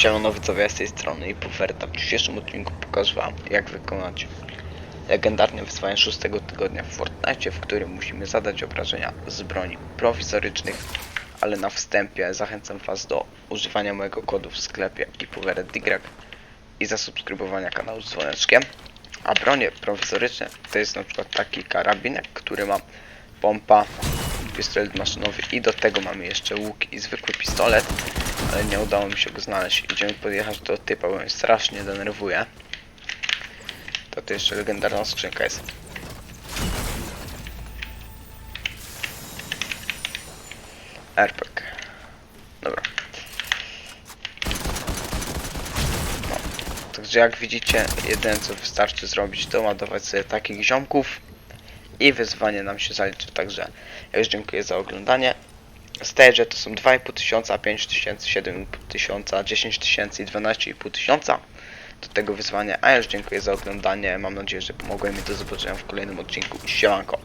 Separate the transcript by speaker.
Speaker 1: Zielono widzowie z tej strony i Puferta. W dzisiejszym odcinku pokażę wam jak wykonać legendarne wyzwanie szóstego tygodnia w Fortnite, w którym musimy zadać obrażenia z broni prowizorycznych, ale na wstępie zachęcam was do używania mojego kodu w sklepie i Digrak i zasubskrybowania kanału z dzwoneczkiem. A bronie prowizoryczne to jest na przykład taki karabinek, który ma pompa, pistolet maszynowy i do tego mamy jeszcze łuk i zwykły pistolet, ale nie udało mi się go znaleźć. Idziemy podjechać do typa, bo mnie strasznie denerwuje. To to jeszcze legendarna skrzynka jest. RPG. Dobra. No. Także jak widzicie, jedyne co wystarczy zrobić to ładować sobie takich ziomków i wyzwanie nam się zaliczy. Także ja już dziękuję za oglądanie. Stage to są 2,5 tysiąca, 5 tysięcy, 7,5 tysiąca, 10 tysięcy i 12,5 tysiąca do tego wyzwania. A ja już dziękuję za oglądanie. Mam nadzieję, że pomogłem i do zobaczenia w kolejnym odcinku. Siemanko.